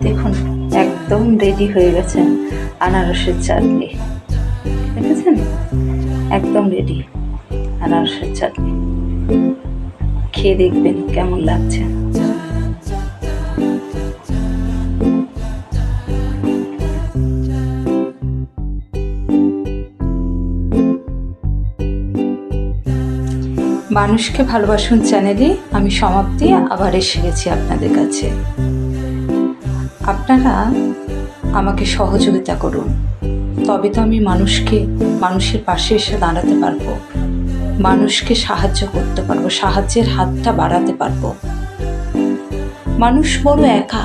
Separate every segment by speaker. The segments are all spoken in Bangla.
Speaker 1: দেখুন, একদম রেডি হয়ে গেছে আনারসের চাটনি। দেখেছেন? একদম রেডি আনারসের চাটনি। খেয়ে দেখবেন কেমন লাগছে। মানুষকে ভালোবাসুন চ্যানেলে, আমি সমাপ্তি, আবার এসে গেছি আপনাদের কাছে। আপনারা আমাকে সহযোগিতা করুন। তবে তো আমি মানুষকে, মানুষের পাশে এসে দাঁড়াতে পারব। মানুষকে সাহায্য করতে পারব, সাহায্যের হাতটা বাড়াতে পারব। মানুষ বড় একা।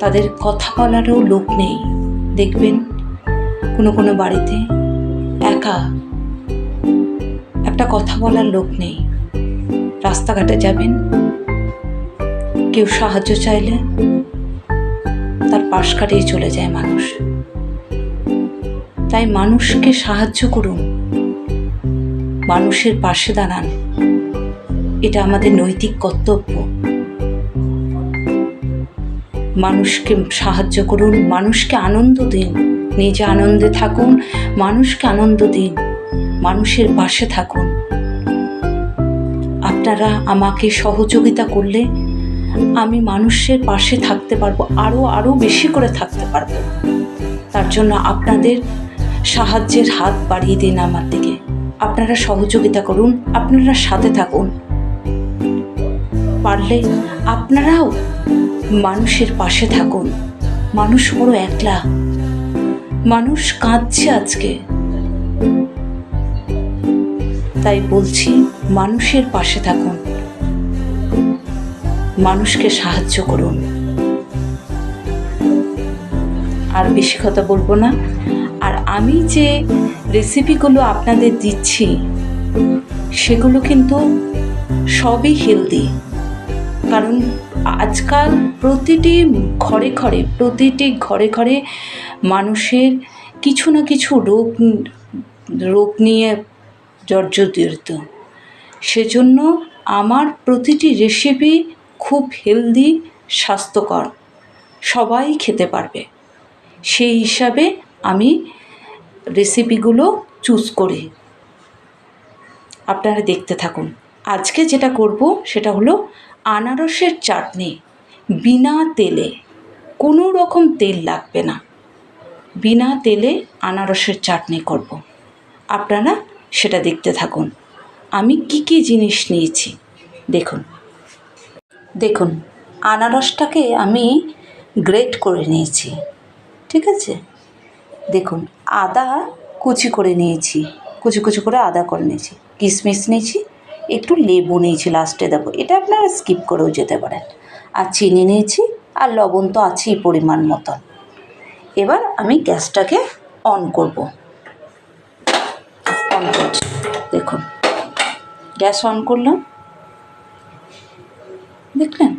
Speaker 1: তাদের কথা বলারও লোক নেই। দেখবেন, কোনো কোনো বাড়িতে একা একটা কথা বলার লোক নেই। রাস্তাঘাটে যাবেন কেউ সাহায্য চাইলে তার পাশ কাটিয়ে চলে যায় মানুষ। তাই মানুষকে সাহায্য করুন। মানুষের পাশে দাঁড়ান। এটা আমাদের নৈতিক কর্তব্য। মানুষকে সাহায্য করুন, মানুষকে আনন্দ দিন। নিজে আনন্দে থাকুন, মানুষকে আনন্দ দিন। মানুষের পাশে থাকুন। আপনারা আমাকে সহযোগিতা করলে আমি মানুষের পাশে থাকতে পারব আরও আরও বেশি করে থাকতে পারব। তার জন্য আপনাদের সাহায্যের হাত বাড়িয়ে দিন আমার দিকে। আপনারা সহযোগিতা করুন, আপনারা সাথে থাকুন। পারলে আপনারাও মানুষের পাশে থাকুন। মানুষ বড় একলা। মানুষ কাঁদছে আজকে। তাই বলছি, মানুষের পাশে থাকুন। মানুষকে সাহায্য করুন। আর বেশি কথা বলব না। আর আমি যে রেসিপিগুলো আপনাদের দিচ্ছি, সেগুলো কিন্তু সবই হেলদি কারণ আজকাল প্রতিটি ঘরে ঘরে, প্রতিটি ঘরে ঘরে মানুষের কিছু না কিছু রোগ রোগ নিয়ে জর্জরিত। সেজন্য আমার প্রতিটি রেসিপি খুব হেলদি, স্বাস্থ্যকর, সবাই খেতে পারবে। সেই হিসাবে আমি রেসিপিগুলো চুজ করি। আপনারা দেখতে থাকুন। আজকে যেটা করব সেটা হলো আনারসের চাটনি বিনা তেলে। কোনো রকম তেল লাগবে না। বিনা তেলে আনারসের চাটনি করব। আপনারা সেটা দেখতে থাকুন। আমি কি কি জিনিস নিয়েছি? দেখুন। দেখুন, আনারসটাকে আমি গ্রেট করে নিয়েছি, ঠিক আছে? দেখুন, আদা কুচি করে নিয়েছি, কুচি কুচি করে আদা করে নিয়েছি, কিশমিশ নিয়েছি, একটু লেবু নিয়েছি লাস্টে দেবো এটা আপনারা স্কিপ করেও যেতে পারেন। আর চিনি নিয়েছি, আর লবণ তো আছেই পরিমাণ মতন। এবার আমি গ্যাসটাকে অন করব। অন করছি। দেখুন, গ্যাস অন করলাম। দেখলেন?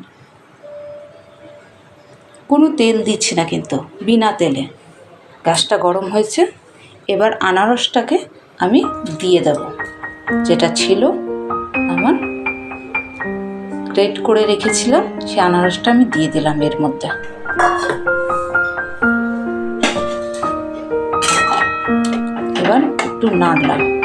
Speaker 1: কোনো তেল দিচ্ছি না কিন্তু, বিনা তেলে। গ্যাসটা গরম হয়েছে, এবার আনারসটাকে আমি দিয়ে দেব। যেটা ছিল আমার গ্রেট করে রেখেছিলাম, সেই আনারসটা আমি দিয়ে দিলাম এর মধ্যে। এবার একটু নাড়লাম।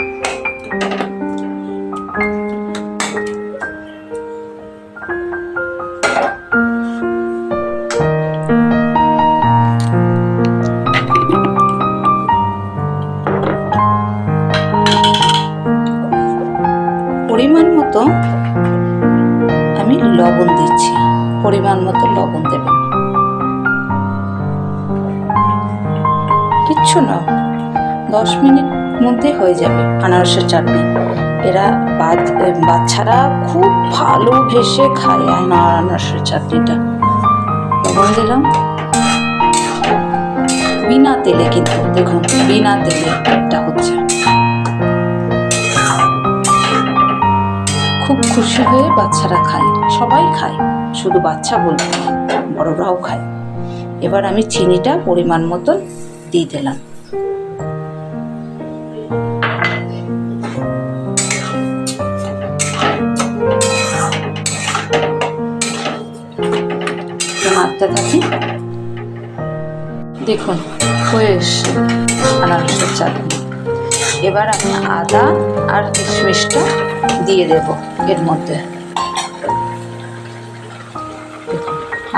Speaker 1: আমি লবণ দিচ্ছি। পরিমাণ মতো লবণ দেবেন। কিচ্ছু না। দশ মিনিট মধ্যে হয়ে যাবে আনারসের চাটনি। এরা বাচ্চারা খুব ভালো ভেসে খায় আনা- আনারসের চাটনিটা। লবণ দিলাম। বিনা তেলে কিন্তু, দেখুন, বিনা তেলে এটা হচ্ছে। খুব খুশি হয়ে বাচ্চারা খায়। সবাই খায়, শুধু বাচ্চা বলব বড়রাও খায়। এবার আমি চিনিটা পরিমাণ মতন দিয়ে দিলাম। থাকি দেখুন, হয়ে এসছে। আনারসের চাটনি। এবার আমি আদা আর কিশমিশটা দিয়ে দেব এর মধ্যে।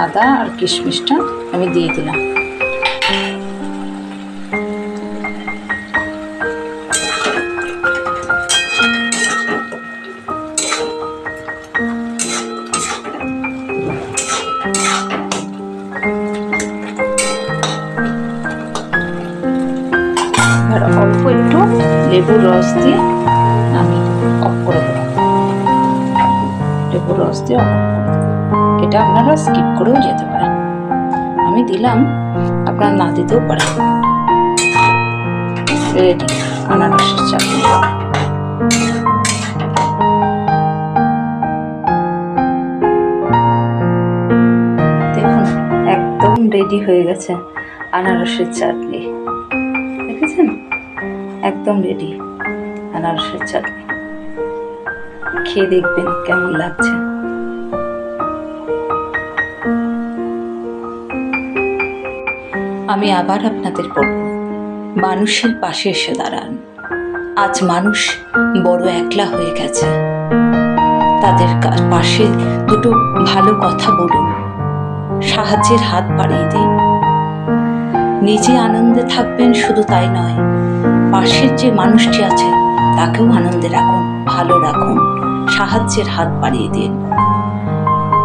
Speaker 1: আদা আর কিশমিশটা আমি দিয়ে দিলাম। অল্প একটু লেবুর রস দিয়ে আমি অফ করে দেবো। লেবুর রস দিয়ে অফ এটা আপনারা স্কিপ করেও যেতে পারেন। আমি দিলাম, আপনারা না দিতেও পারেন। রেডি আনারসের চাটনি দেখুন, একদম রেডি হয়ে গেছে আনারসের চাটনি। একদম রেডি আনারসের চাটনি। খেয়ে দেখবেন কেমন লাগছে। আমি আবার আপনাদের বলব, মানুষের পাশে এসে দাঁড়ান। আজ মানুষ বড় একলা হয়ে গেছে। তাদের পাশে দুটো ভালো কথা বলুন। সাহায্যের হাত বাড়িয়ে দিন। নিজে আনন্দে থাকবেন শুধু তাই নয় পাশের যে মানুষটি আছে, তাকেও আনন্দে রাখুন, ভালো রাখুন, সাহায্যের হাত বাড়িয়ে দিন।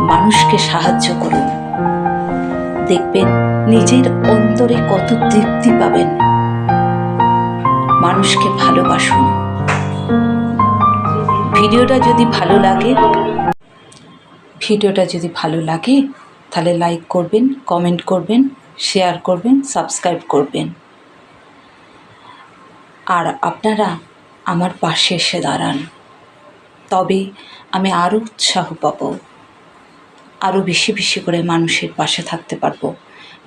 Speaker 1: মানুষকে সাহায্য করুন। দেখবেন নিজের অন্তরে কত তৃপ্তি পাবেন। মানুষকে ভালোবাসুন। ভিডিওটা যদি ভালো লাগে, ভিডিওটা যদি ভালো লাগে, তাহলে লাইক করবেন কমেন্ট করবেন শেয়ার করবেন সাবস্ক্রাইব করবেন। আর আপনারা আমার পাশে এসে দাঁড়ান। তবে আমি আরও উৎসাহ পাবো। আরও বেশি বেশি করে মানুষের পাশে থাকতে পারব,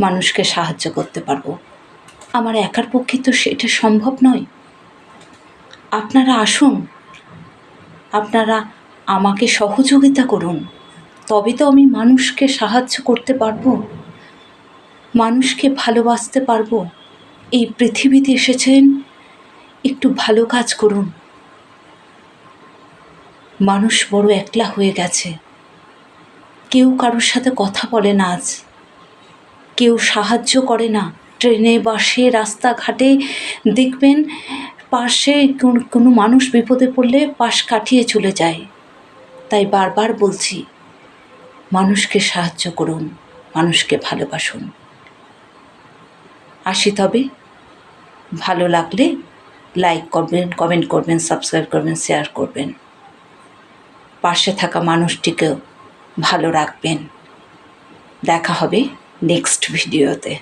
Speaker 1: মানুষকে সাহায্য করতে পারব। আমার একার পক্ষে তো সেটা সম্ভব নয়। আপনারা আসুন। আপনারা আমাকে সহযোগিতা করুন। তবে তো আমি মানুষকে সাহায্য করতে পারব। মানুষকে ভালোবাসতে পারব। এই পৃথিবীতে এসেছেন একটু ভালো কাজ করুন। মানুষ বড় একলা হয়ে গেছে। কেউ কারোর সাথে কথা বলে না আজ। কেউ সাহায্য করে না। ট্রেনে, বাসে, রাস্তাঘাটে দেখবেন পাশে কোন- মানুষ বিপদে পড়লে পাশ কাটিয়ে চলে যায়। তাই বারবার বলছি, মানুষকে সাহায্য করুন, মানুষকে ভালোবাসুন। আসি তবে। ভালো লাগলে লাইক করবেন কমেন্ট করবেন সাবস্ক্রাইব করবেন শেয়ার করবেন। পাশে থাকা মানুষটিকেও ভালো রাখবেন। দেখা হবে নেক্সট ভিডিওতে